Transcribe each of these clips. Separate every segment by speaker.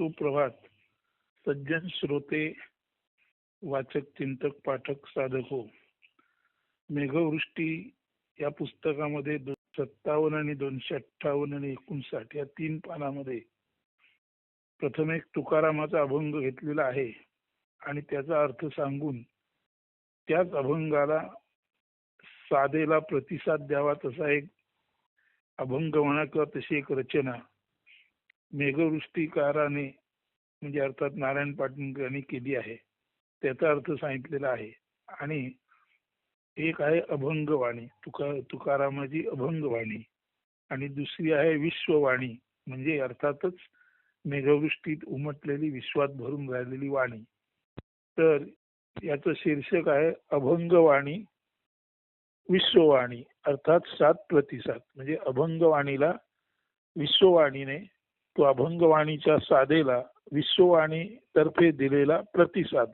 Speaker 1: सुप्रभात. सज्जन श्रोते वाचक चिंतक पाठक साधक हो. मेघवृष्टी या पुस्तकामध्ये सत्तावन्न आणि दोनशे अठ्ठावन्न आणि एकोणसाठ या तीन पानामध्ये प्रथम एक तुकारामाचा अभंग घेतलेला आहे आणि त्याचा अर्थ सांगून त्याच अभंगाला साधेला प्रतिसाद द्यावा तसा एक अभंग म्हणा किंवा तशी एक रचना मेघवृष्टीकाराने म्हणजे अर्थात नारायण पाटणकर यांनी केली आहे. त्याचा अर्थ सांगितलेला आहे. आणि एक आहे अभंगवाणी तुका तुकारामाची अभंगवाणी. आणि दुसरी आहे विश्ववाणी म्हणजे अर्थातच मेघवृष्टीत उमटलेली विश्वात भरून राहिलेली वाणी. तर याचं शीर्षक आहे अभंगवाणी विश्ववाणी अर्थात सात प्रतिसाद. म्हणजे अभंगवाणीला विश्ववाणीने तो अभंगवाणीच्या साधेला विश्ववाणी तर्फे दिलेला प्रतिसाद.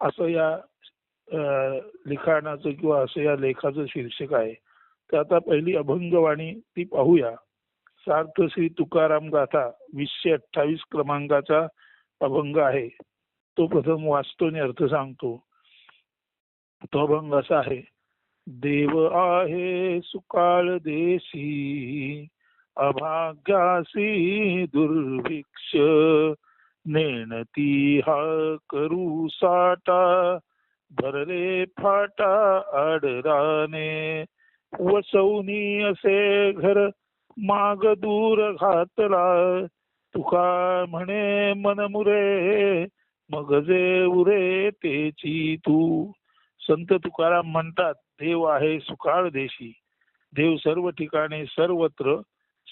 Speaker 1: असं या लिखाणाचं किंवा असं या लेखाचं शीर्षक आहे. तर आता पहिली अभंगवाणी ती पाहूया. सार्थ श्री तुकाराम गाथा वीसशे अठ्ठावीस क्रमांकाचा अभंग आहे. तो प्रथम वाचतो आणि अर्थ सांगतो. तो अभंग असा आहे. देव आहे सुकाळ देशी अभाग्यासी दुर्भिक्ष नेणती हा करू साटा भरले फाटा आडराने वसवनी असे घर माग दूर घातला तुका म्हणे मनमुरे मग जे उरे तेची तू. संत तुकाराम म्हणतात देव आहे सुकाळ देशी. देव सर्व ठिकाणी सर्वत्र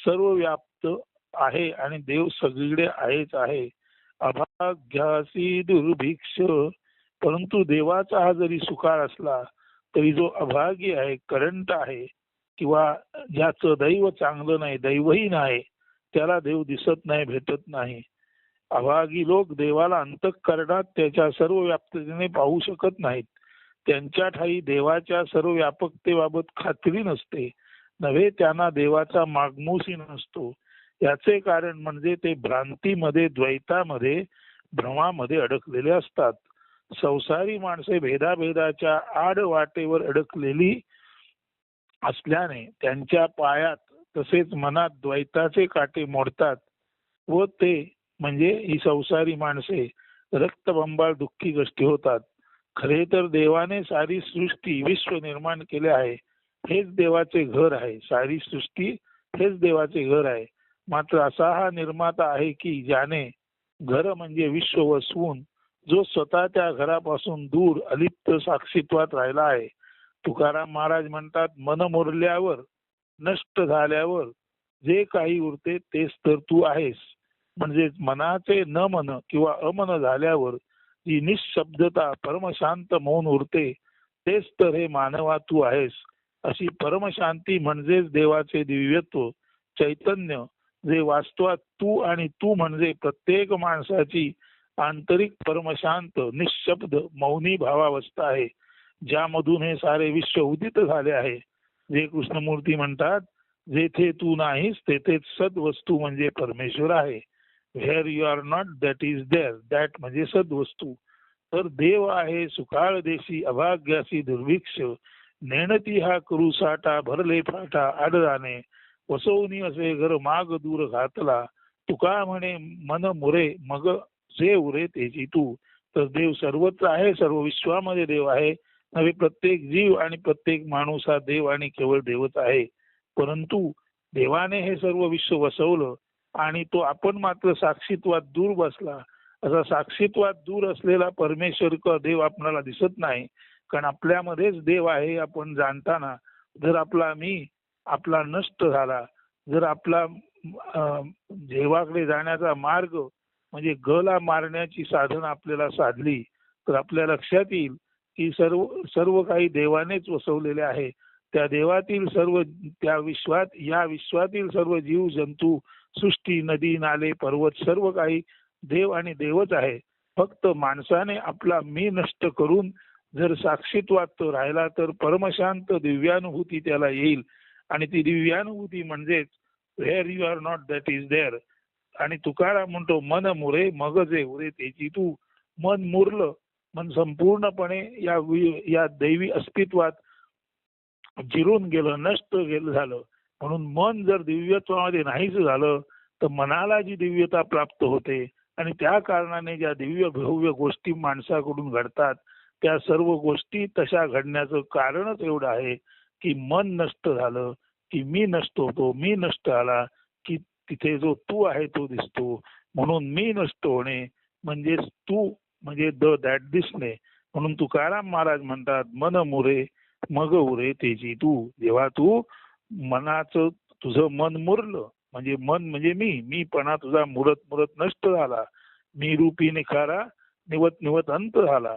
Speaker 1: सर्व व्याप्त आहे आणि देव सगळीकडे आहेच आहे. अभाग्यासी दुर्भिक्ष परंतु देवाचा हा जरी सुकार असला तरी जो अभागी आहे करंट आहे किंवा ज्याचं दैव चांगलं नाही दैवही नाही त्याला देव दिसत नाही भेटत नाही. अभागी लोक देवाला अंतःकरणात त्याच्या सर्व व्याप्ततेने पाहू शकत नाहीत. त्यांच्या ठाई देवाच्या सर्व व्यापकतेबाबत खात्री नसते. नव्हे त्यांना देवाचा मागमूसी नसतो. याचे कारण म्हणजे ते भ्रांतीमध्ये द्वैतामध्ये भ्रमामध्ये अडकलेले असतात. संसारी माणसे भेदाभेदाच्या आड वाटेवर अडकलेली असल्याने त्यांच्या पायात तसेच मनात द्वैताचे काटे मोडतात व ते म्हणजे ही संसारी माणसे रक्तबंबाळ दुःखी गोष्टी होतात. खरे तर देवाने सारी सृष्टी विश्व निर्माण केले आहे. हेच देवाचे घर आहे. सारी सृष्टी हेच देवाचे घर आहे. मात्र असा हा निर्माता आहे की ज्याने घर म्हणजे विश्व वसवून जो स्वतः त्या घरापासून दूर अलिप्त साक्षीत्वात राहिला आहे. तुकाराम महाराज म्हणतात मन मोरल्यावर नष्ट झाल्यावर जे काही उरते तेच तर तू आहेस. म्हणजे मनाचे न मन किंवा अमन झाल्यावर जी निशब्दता परमशांत मौन उरते तेच तर हे मानवा तू आहेस. अशी परमशांती म्हणजेच देवाचे दिव्यत्व चैतन्य जे वास्तवात तू आणि तू म्हणजे प्रत्येक माणसाची आंतरिक परमशांत निशब्द मौनी भावावस्था आहे. ज्यामधून हे सारे विश्व उदित झाले आहे. जे कृष्णमूर्ती म्हणतात जेथे तू नाहीस तेथेच सद्वस्तू म्हणजे परमेश्वर आहे. Where you are not that is there. That म्हणजे सद्वस्तू. तर देव आहे सुकाळ देशी अभाग्यासी दुर्भिक्ष नेणती हा करू साठा भरले फाटा आडदाने वसवनी असे घर माग दूर घातला. तुका म्हणे मन मुरे मग जे उरे तेची तू. तर देव सर्वत्र आहे सर्व विश्वामध्ये देव आहे. नव्हे प्रत्येक जीव आणि प्रत्येक माणूस हा देव आणि केवळ देवच आहे. परंतु देवाने हे सर्व विश्व वसवलं आणि तो आपण मात्र साक्षीत्वात दूर बसला. असा साक्षीत्वात दूर असलेला परमेश्वर किंवा देव आपणाला दिसत नाही. कारण आपल्यामध्येच देव आहे आपण जाणताना जर आपला मी आपला नष्ट झाला जर आपला अं, देवाकडे जाण्याचा मार्ग म्हणजे गला मारण्याची साधन आपल्याला साधली तर आपल्या लक्षात येईल की सर्व सर्व काही देवानेच वसवलेले आहे. त्या देवातील सर्व त्या विश्वात या विश्वातील सर्व जीव जंतू सृष्टी नदी नाले पर्वत सर्व काही देव आणि देवच आहे. फक्त माणसाने आपला मी नष्ट करून जर साक्षीत्वात तो राहिला तर परमशांत दिव्यानुभूती त्याला येईल. आणि ती दिव्यानुभूती म्हणजेच where you are not that is there आणि तुकाराम म्हणतो मन मुरे मग जे उरे त्याची तू. मन मुरलं मन संपूर्णपणे या या दैवी अस्तित्वात जिरून गेलं नष्ट गेलं झालं. म्हणून मन जर दिव्यत्वामध्ये नाहीच झालं तर मनाला जी दिव्यता प्राप्त होते. आणि त्या कारणाने ज्या दिव्य भव्य गोष्टी माणसाकडून घडतात त्या सर्व गोष्टी तशा घडण्याचं कारणच एवढं आहे की मन नष्ट झालं की मी नष्ट होतो मी नष्ट आला की तिथे जो तू आहे तो दिसतो. म्हणून मी नष्ट होणे म्हणजे तू म्हणजे द दॅट दिसणे. म्हणून तुकाराम महाराज म्हणतात मन मुरे मग उरे तेजी तू. जेव्हा तू मनाचं तुझं मन मुरलं म्हणजे मन म्हणजे मी मीपणा तुझा मुरत मुरत नष्ट झाला. मी रूपी निखारा निवत निवत अंत झाला.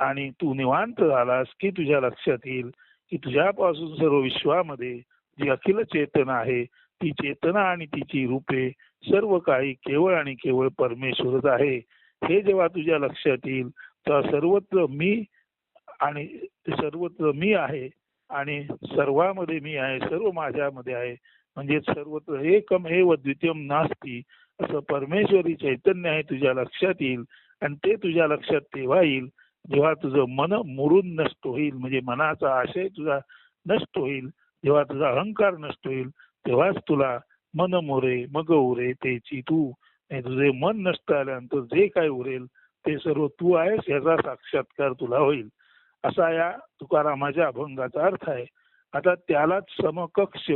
Speaker 1: आणि तू निवांत झालास की तुझ्या लक्षात येईल की तुझ्यापासून सर्व विश्वामध्ये जी अखिल चेतना आहे ती चेतना आणि तिची रूपे सर्व काही केवळ आणि केवळ परमेश्वरच आहे. हे जेव्हा तुझ्या लक्षात येईल तर सर्वत्र मी आणि सर्वत्र मी आहे आणि सर्वामध्ये मी आहे सर्व माझ्यामध्ये आहे. म्हणजे सर्वत्र एकम एव द्वितीयम नास्ती. असं परमेश्वरी चैतन्य आहे तुझ्या लक्षात येईल आणि ते तुझ्या लक्षात तेव्हा येईल जेव्हा तुझं मन मुरून नष्ट होईल म्हणजे मनाचा आशय तुझा नष्ट होईल जेव्हा तुझा अहंकार नष्ट होईल तेव्हाच तुला मन मोरे मग उरे तेची तू. तुझे मन नष्ट आल्यानंतर जे काय उरेल ते सर्व तू आहेस याचा साक्षात्कार तुला होईल. असा या तुकारामाच्या अभंगाचा अर्थ आहे. आता त्यालाच समकक्ष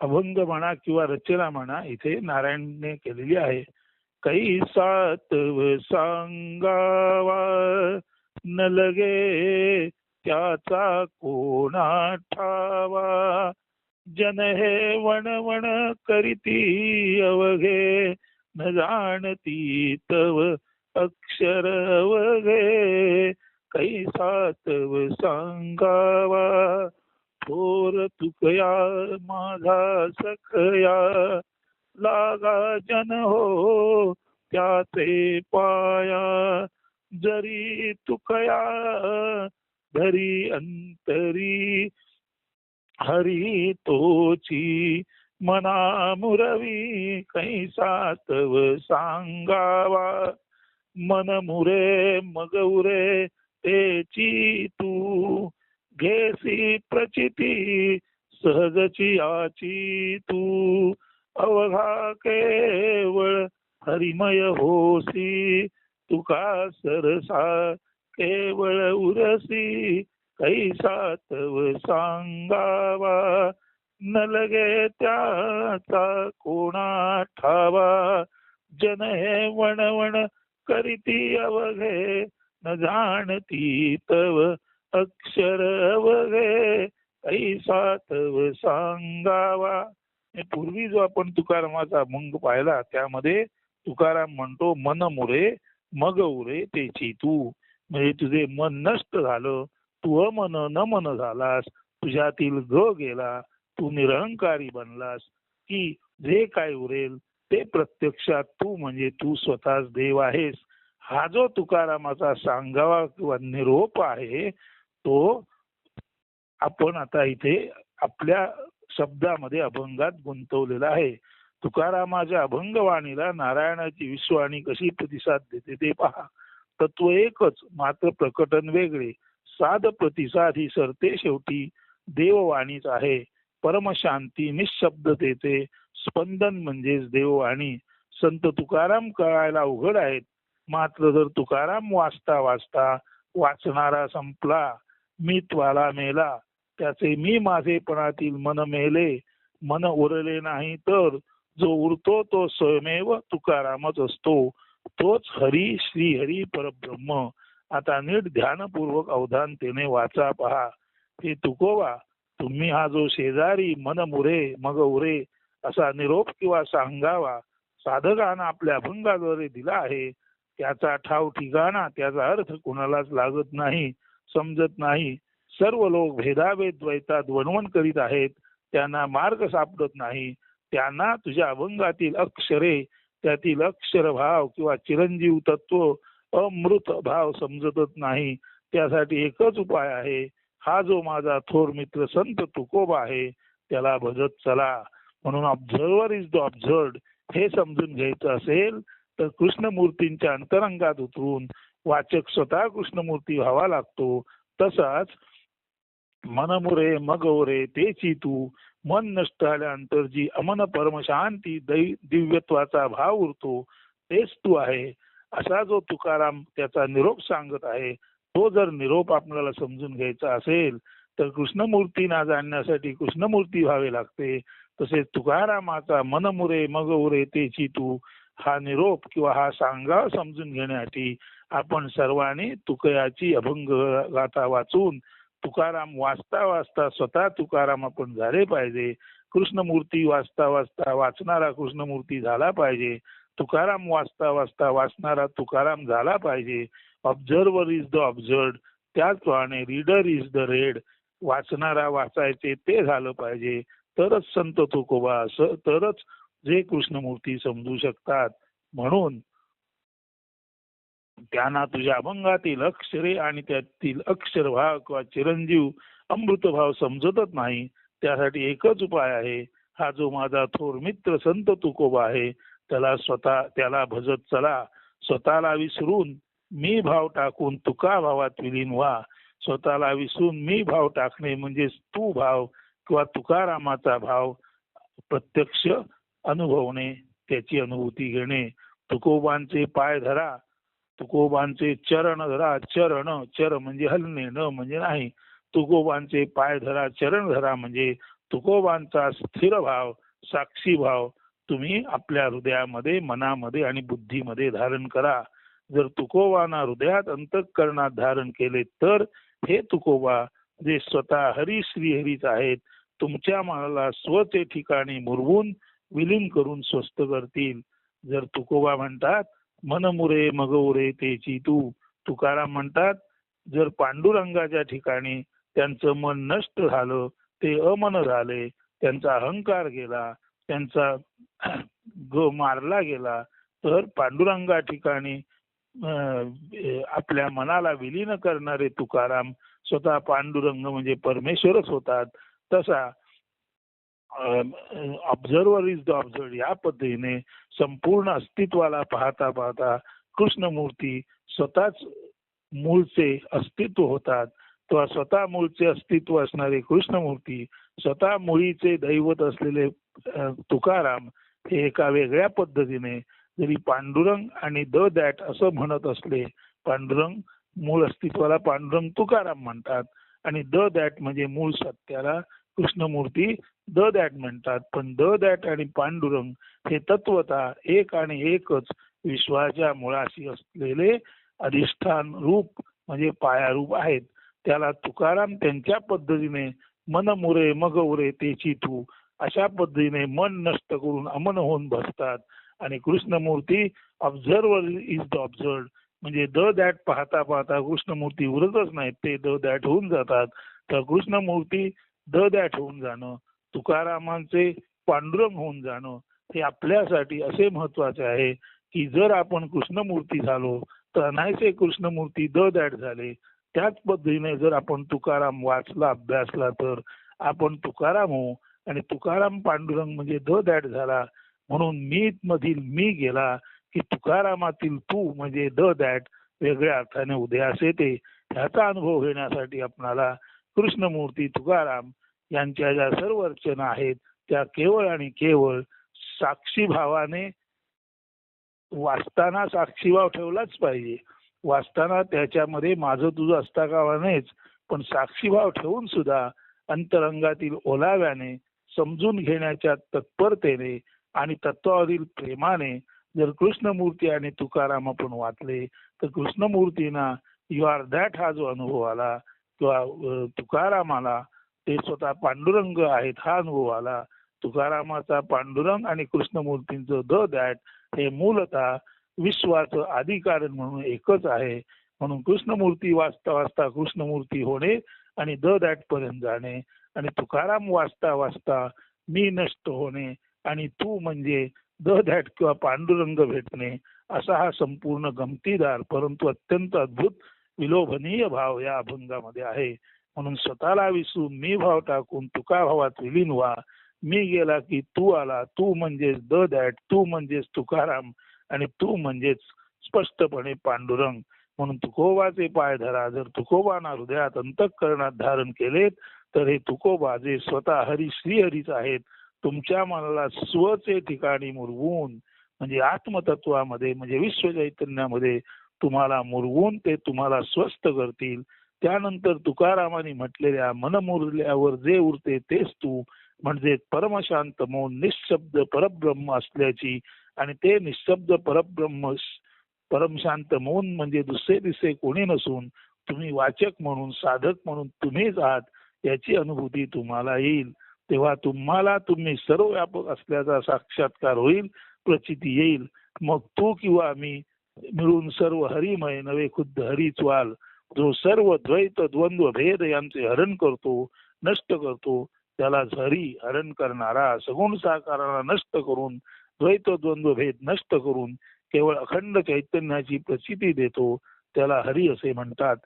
Speaker 1: अभंग म्हणा किंवा रचना म्हणा इथे नारायणने केलेली आहे. काही सात सांगावा न लगे त्याचा कोणा ठावा? जन हे वण वण करीती अवघे न जाणती तव अक्षर अवघे काही सातव सांगावा थोर तुकया माझा सखया. लागा जन हो त्याचे पाया जरी तुकया धरी अंतरी हरी तोची मना मुरवी कैसा तव सांगावा मन मुरे मग उरे तेची तू घेसी प्रचिती सहजची आची तू अवघा केवळ हरिमय होसी तुका सरसा केवळ उरसी कैसा तव सांगावा. न लगे त्याचा कोणा ठावा. जन हे वणवण करीती अवघे न जाणती तव अक्षर अवघे. ऐसा तव सांगावा. हे पूर्वी जो आपण तुकारामाचा अभंग पाहिला त्यामध्ये तुकाराम म्हणतो मन मुरे मग उरे तेची तू. म्हणजे तुझे मन नष्ट झालं तू अमन न मन झालास तुझ्यातील ग गेला तू निरहंकारी बनलास. की जे काय उरेल ते प्रत्यक्षात तू म्हणजे तू स्वतःच देव आहेस. हा जो तुकारामाचा सांगावा किंवा निरोप आहे तो आपण आता इथे आपल्या शब्दामध्ये अभंगात गुंतवलेला आहे. तुकारामाच्या अभंगवाणीला नारायणाची विश्ववाणी कशी प्रतिसाद देते ते पहा. तत्व एकच मात्र प्रकटन वेगळे. साध प्रतिसाद ही सरते शेवटी. देववाणीच आहे. परमशांती निशब्दतेचे स्पंदन म्हणजेच देववाणी. संत तुकाराम कळायला उघड आहेत. मात्र जर तुकाराम वाचता वाचता वाचणारा संपला. मी त्वाला मेला. त्याचे मी माझेपणातील मन मेले. मन उरले नाही तर जो उरतो तो स्वयमेव तुकारामच असतो तोच हरी श्री हरी परब्रह्म. आता नीट ध्यानपूर्वक अवधानतेने वाचा पहा. हे तुकोवा तुम्ही हा जो शेजारी मन मुरे मग उरे असा निरोप किंवा सांगावा साधकानं आपल्या अभंगाद्वारे दिला आहे. त्याचा ठाव ठिकाणा त्याचा अर्थ कोणालाच लागत नाही समजत नाही. सर्व लोक भेदाभेद द्वैतात वणवण करीत आहेत त्यांना मार्ग सापडत नाही. त्यांना तुझ्या अभंगातील अक्षरे त्यातील अक्षर भाव किंवा चिरंजीव तत्व अमृत भाव समजतच नाही. त्यासाठी एकच उपाय आहे. हा जो माझा थोर मित्र संत तुकोबा आहे त्याला भजत चला. म्हणून ऑब्झर्वर इज द ऑब्झर्ड हे समजून घ्यायचं असेल तर कृष्णमूर्तींच्या अंतरंगात उतरून वाचक स्वतः कृष्णमूर्ती व्हावा लागतो. तसाच मनमुरे मगवरे तेची तू. मन नष्ट झाल्यानंतर जी अमन परमशांती दै- दिव्यत्वाचा भाव उरतो तेच तू आहे. असा जो तुकाराम त्याचा निरोप सांगत आहे तो जर निरोप आपल्याला समजून घ्यायचा असेल तर कृष्णमूर्तींना जाणण्यासाठी कृष्णमूर्ती व्हावे लागते. तसेच तुकारामाचा मनमुरे मग उरे तेची तू. हा निरोप किंवा हा सांगा समजून घेण्यासाठी आपण सर्वांनी तुकयाची अभंग गाथा वाचून तुकाराम वाचता वाचता स्वतः तुकाराम आपण झाले पाहिजे. कृष्णमूर्ती वाचता वाचता वाचणारा कृष्णमूर्ती झाला पाहिजे. तुकाराम वाचता वाचता वाचणारा तुकाराम झाला पाहिजे. ऑब्झर्वर इज द ऑब्झर्ड त्याचप्रमाणे रीडर इज द रेड वाचणारा वाचायचे ते झालं पाहिजे. तरच संत तुकोबा असं तरच जे कृष्णमूर्ती समजू शकतात. म्हणून त्यांना तुझ्या अभंगातील अक्षरे आणि त्यातील अक्षरभाव किंवा चिरंजीव अमृतभाव समजतच नाही. त्यासाठी एकच उपाय आहे. हा जो माझा थोर मित्र संत तुकोबा आहे त्याला स्वतः त्याला भजत चला. स्वतःला विसरून मी भाव टाकून तुका भावात विलीन व्हा. स्वतःला विसरून मी भाव टाकणे म्हणजे तू भाव किंवा तुकारामाचा भाव प्रत्यक्ष अनुभवणे त्याची अनुभूती घेणे. तुकोबांचे पाय धरा. तुकोबांचे चरण धरा चरण चर म्हणजे हलणे न म्हणजे नाही. तुकोबांचे पाय धरा चरण धरा म्हणजे तुकोबांचा स्थिर भाव साक्षी भाव. तुम्ही आपल्या हृदयामध्ये मनामध्ये आणि बुद्धीमध्ये धारण करा. जर तुकोबाना हृदयात अंतःकरणात धारण केले तर हे तुकोबा जे स्वतः हरी श्रीहरीच आहेत तुमच्या मनाला स्वचे ठिकाणी मुरवून विलीन करून स्वस्थ करतील. जर तुकोबा म्हणतात मनमुरे मगवरे तेची तू तुकाराम म्हणतात जर पांडुरंगाच्या ठिकाणी त्यांचं मन नष्ट झालं ते अमन झाले त्यांचा अहंकार गेला त्यांचा ग मारला गेला तर पांडुरंगा ठिकाणी अं, आपल्या मनाला विलीन करणारे तुकाराम स्वतः पांडुरंग म्हणजे परमेश्वरच होतात. तसा ऑब्झर्वर इज द ऑब्झर्व या पद्धतीने संपूर्ण अस्तित्वाला पाहता पाहता कृष्णमूर्ती स्वतःच मूळचे अस्तित्व होतात. किंवा स्वतः मूळचे अस्तित्व असणारे कृष्णमूर्ती स्वतः मुळीचे दैवत असलेले तुकाराम हे एका वेगळ्या पद्धतीने जरी पांडुरंग आणि द दॅट असं म्हणत असले पांडुरंग मूळ अस्तित्वाला पांडुरंग तुकाराम म्हणतात. आणि द दॅट म्हणजे मूळ सत्याला कृष्णमूर्ती द दॅट म्हणतात. पण द दॅट आणि पांडुरंग हे तत्वता एक आणि एकच विश्वाच्या मुळाशी असलेले अधिष्ठान रूप म्हणजे पायारूप आहेत. त्याला तुकाराम त्यांच्या पद्धतीने मन मुरे मग उरे तेची तू अशा पद्धतीने मन नष्ट करून अमन होऊन बसतात. आणि Krishnamurti observer is the observed म्हणजे द दॅट पाहता पाहता कृष्णमूर्ती उरतच नाहीत. ते द दॅट होऊन जातात. तर कृष्णमूर्ती द दॅट होऊन जाणं तुकारामांचे पांडुरंग होऊन जाणं हे आपल्यासाठी असे महत्त्वाचे आहे की जर आपण कृष्णमूर्ती झालो तर अनायसे कृष्णमूर्ती द दॅट झाले. त्याच पद्धतीने जर आपण तुकाराम वाचला अभ्यासला तर आपण तुकाराम होऊ आणि तुकाराम पांडुरंग म्हणजे द दॅट झाला. म्हणून मी मधील मी गेला की तुकारामातील तू म्हणजे द दॅट वेगळ्या अर्थाने उदयास येते. ह्याचा अनुभव घेण्यासाठी आपणाला कृष्णमूर्ती तुकाराम यांच्या ज्या सर्व अर्चना आहेत त्या केवळ आणि केवळ साक्षी भावाने वाचताना साक्षीभाव ठेवलाच पाहिजे. वाचताना त्याच्यामध्ये माझं तुझं असता कामा पण साक्षीभाव ठेवून सुद्धा अंतरंगातील ओलाव्याने समजून घेण्याच्या तत्परतेने आणि तत्वावरील प्रेमाने जर कृष्णमूर्ती आणि तुकाराम आपण वाचले तर कृष्णमूर्तींना यू आर दॅट हा जो अनुभव आला किंवा तुकारामाला ते स्वतः पांडुरंग आहेत हा अनुभव आला. तुकारामाचा पांडुरंग आणि कृष्णमूर्तींचं द दॅट हे मूलतः विश्वाचं अधिकारण म्हणून एकच आहे. म्हणून कृष्णमूर्ती वाचता वाचता कृष्णमूर्ती होणे आणि द दॅट पर्यंत जाणे आणि तुकाराम वाचता वाचता मी नष्ट होणे आणि तू म्हणजे द दॅट किंवा पांडुरंग भेटणे असा हा संपूर्ण गमतीदार परंतु अत्यंत अद्भुत विलोभनीय भाव या अभंगामध्ये आहे. म्हणून स्वतःला विसरून मी भाव टाकून तुका भावात विलीन व्हा. मी गेला की तू आला तू म्हणजेच द दॅट तू म्हणजेच तुकाराम आणि तू म्हणजेच स्पष्टपणे पांडुरंग. म्हणून तुकोबाचे पाय धरा. जर तुकोबाना हृदयात अंतकरणात धारण केलेत तर हे तुकोबा जे स्वतः हरी श्रीहरीच आहेत. तुमच्या मनाला स्वचे ठिकाणी मुरवून म्हणजे आत्मतत्वामध्ये म्हणजे विश्वचैतन्यामध्ये तुम्हाला मुरवून ते तुम्हाला स्वस्थ करतील. त्यानंतर तुकारामाने म्हटलेल्या मनमुरल्यावर जे उरते तेच तू. म्हणजे परमशांत मौन निशब्द परब्रह्म असल्याची आणि ते निशब्द परब्रह्म परमशांत मौन म्हणजे दुसरे दिसे कोणी नसून तुम्ही वाचक म्हणून साधक म्हणून तुम्हीच आहात याची अनुभूती तुम्हाला येईल. तेव्हा तुम्हाला तुम्ही सर्व व्यापक असल्याचा साक्षात्कार होईल प्रचिती येईल. मग तू किंवा मी मिळून सर्व हरिमय नवे खुद्द हरीच वाल जो सर्व द्वैत द्वंद्व भेद यांचे हरण करतो नष्ट करतो त्यालाच हरी हरण करणारा सगुण साकाराला नष्ट करून द्वैत द्वंद्व भेद नष्ट करून केवळ अखंड चैतन्याची प्रचिती देतो त्याला हरी असे म्हणतात.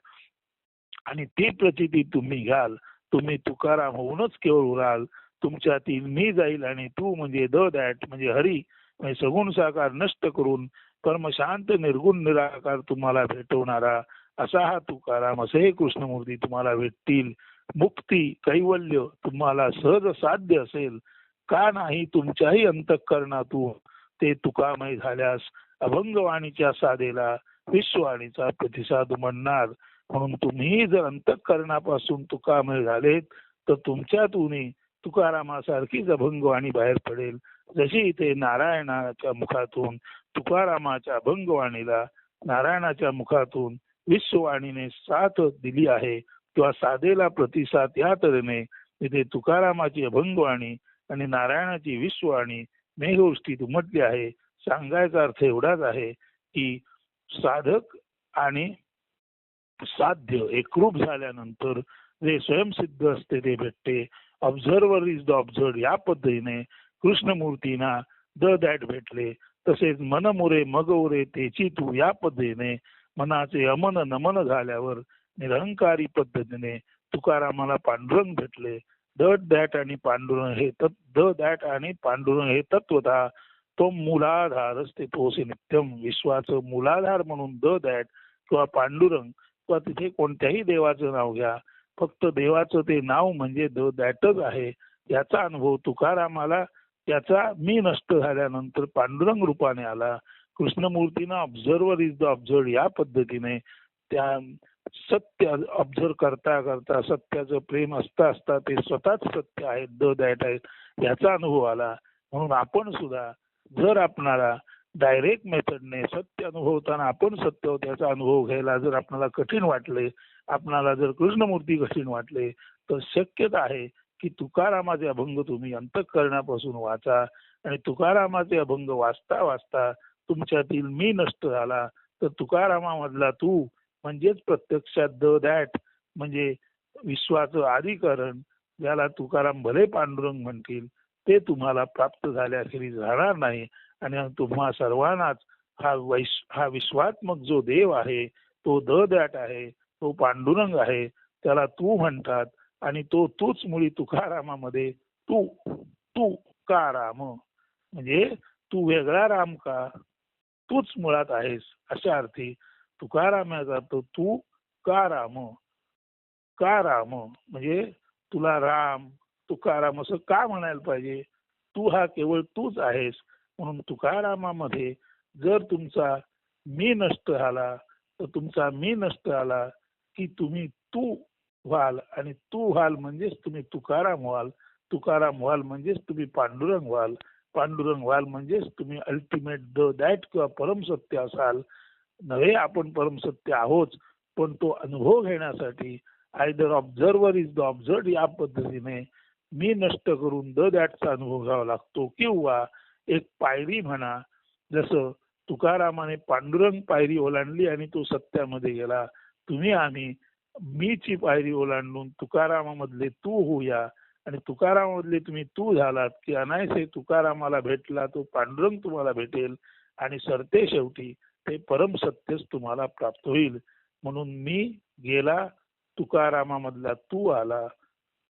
Speaker 1: आणि ती प्रचिती तुम्ही घ्याल. तुम्ही तुकाराम होऊनच केवळ उराल. तुमच्यातील मी जाईल आणि तू म्हणजे द दॅट म्हणजे हरी. म्हणजे सगुण साकार नष्ट करून परमशांत निर्गुण निराकार तुम्हाला भेटवणारा असा हा तुकाराम असे कृष्णमूर्ती तुम्हाला भेटतील. मुक्ती कैवल्य तुम्हाला सहज साध्य असेल. का नाही तुमच्याही अंतःकरणातून ते तुकामय झाल्यास अभंगवाणीच्या साधेला विश्ववाणीचा प्रतिसाद म्हणणार. म्हणून तुम्ही जर अंतःकरणापासून तुकामय झालेत तर तुमच्यातूनही तुकारामासारखीच अभंगवाणी बाहेर पडेल. जशी इथे नारायणाच्या मुखातून तुकारामाच्या अभंगवाणीला नारायणाच्या मुखातून विश्ववाणीने साथ दिली आहे किंवा साधेला प्रतिसाद या तऱ्हेने इथे तुकारामाची अभंगवाणी आणि नारायणाची विश्ववाणी मेघवृष्टीत उमटली आहे. सांगायचा अर्थ एवढाच आहे की साधक आणि साध्य एकरूप झाल्यानंतर जे स्वयंसिद्ध असते ते भेटते. ऑब्झर्वर इज द ऑब्झर्व या पद्धतीने कृष्णमूर्तींना द दॅट भेटले. तसेच मनमुरे मगवरे तेची तू या पद्धतीने मनाचे अमन नमन झाल्यावर निरंकारी पद्धतीने तुकारामाला पांडुरंग भेटले. द दॅट आणि पांडुरंग हे द दॅट आणि पांडुरंग हे तत्वता तो मुलाधार असते तोसे नित्यम विश्वाचं मुलाधार म्हणून द दॅट किंवा पांडुरंग किंवा तिथे कोणत्याही देवाचं नाव घ्या. फक्त देवाचं ते नाव म्हणजे द दॅटच आहे. याचा अनुभव तुकारामाला त्याचा मी नष्ट झाल्यानंतर पांडुरंग रूपाने आला. कृष्णमूर्तीनं ऑब्झर्वर इज द ऑब्झर्व या पद्धतीने त्या सत्य ऑब्झर्व करता करता सत्याचं प्रेम असता असता ते स्वतःच सत्य आहेत द दॅट आहेत याचा अनुभव आला. म्हणून आपण सुद्धा जर आपणाला डायरेक्ट मेथडने सत्य अनुभवताना आपण सत्य त्याचा अनुभव घ्यायला जर आपणाला कठीण वाटले आपणाला जर कृष्णमूर्ती कठीण वाटले तर शक्यता आहे की तुकारामाचे अभंग तुम्ही अंतकरणापासून वाचा आणि तुकारामाचे अभंग वाचता वाचता तुमच्यातील मी नष्ट झाला. तर तुकारामामधला तू म्हणजेच प्रत्यक्षात द दॅट म्हणजे विश्वाचं आदिकरण ज्याला तुकाराम भले पांडुरंग म्हणतील ते तुम्हाला प्राप्त झाल्याखेरीज राहणार नाही. आणि तुम्हा सर्वांनाच हा वैश हा विश्वात्मक जो देव आहे तो द दॅट आहे तो पांडुरंग आहे त्याला तू म्हणतात. आणि तो तूच मुळी तुकारामामध्ये तू तू का राम म्हणजे तू वेगळा राम का? तूच मुळात आहेस. अशा अर्थी तुकाराम याचा तू का राम का राम म्हणजे तुला राम तुकाराम असं का म्हणायला पाहिजे? तू हा केवळ तूच आहेस. म्हणून तुकारामामध्ये जर तुमचा मी नष्ट झाला तर तुमचा मी नष्ट आला की तुम्ही तू व्हाल आणि तू व्हाल म्हणजेच तुम्ही तुकाराम व्हाल. तुकाराम व्हाल म्हणजेच तुम्ही पांडुरंग व्हाल. पांडुरंग व्हाल म्हणजेच तुम्ही अल्टिमेट द दॅट किंवा परमसत्य असाल. नव्हे आपण परमसत्य आहोत पण तो अनुभव घेण्यासाठी either observer is the observed या पद्धतीने मी नष्ट करून द दॅटचा अनुभव घ्यावा लागतो किंवा एक पायरी म्हणा जसं तुकारामाने पांडुरंग पायरी ओलांडली आणि तो सत्यामध्ये गेला. तुम्ही आम्ही मीची पायरी ओलांडून तुकारामामधले तू होऊया आणि तुकारामामधले तुम्ही तू झालात की अनायसे तुकारामाला भेटला तो पांडुरंग तुम्हाला भेटेल आणि सरते शेवटी ते परम सत्यच तुम्हाला प्राप्त होईल. म्हणून मी गेला तुकारामामधला तू आला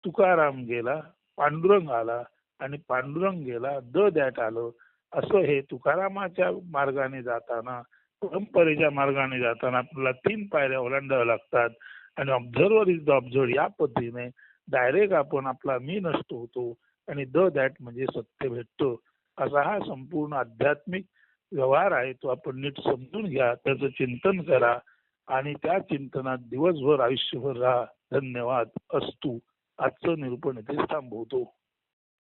Speaker 1: तुकाराम गेला पांडुरंग आला आणि पांडुरंग गेला द दॅट आलं. असं हे तुकारामाच्या मार्गाने जाताना परंपरेच्या मार्गाने जाताना आपल्याला तीन पायऱ्या ओलांडाव्या लागतात. आणि ऑब्झर्वर इज द ऑब्झर्व या पद्धतीने डायरेक्ट आपण आपला मी नष्ट होतो आणि द दॅट म्हणजे सत्य भेटतो. असा हा संपूर्ण आध्यात्मिक व्यवहार आहे तो आपण नीट समजून घ्या त्याचं चिंतन करा आणि त्या चिंतनात दिवसभर आयुष्यभर राहा. धन्यवाद. असतो. आजचं निरूपण इथे थांबवतो.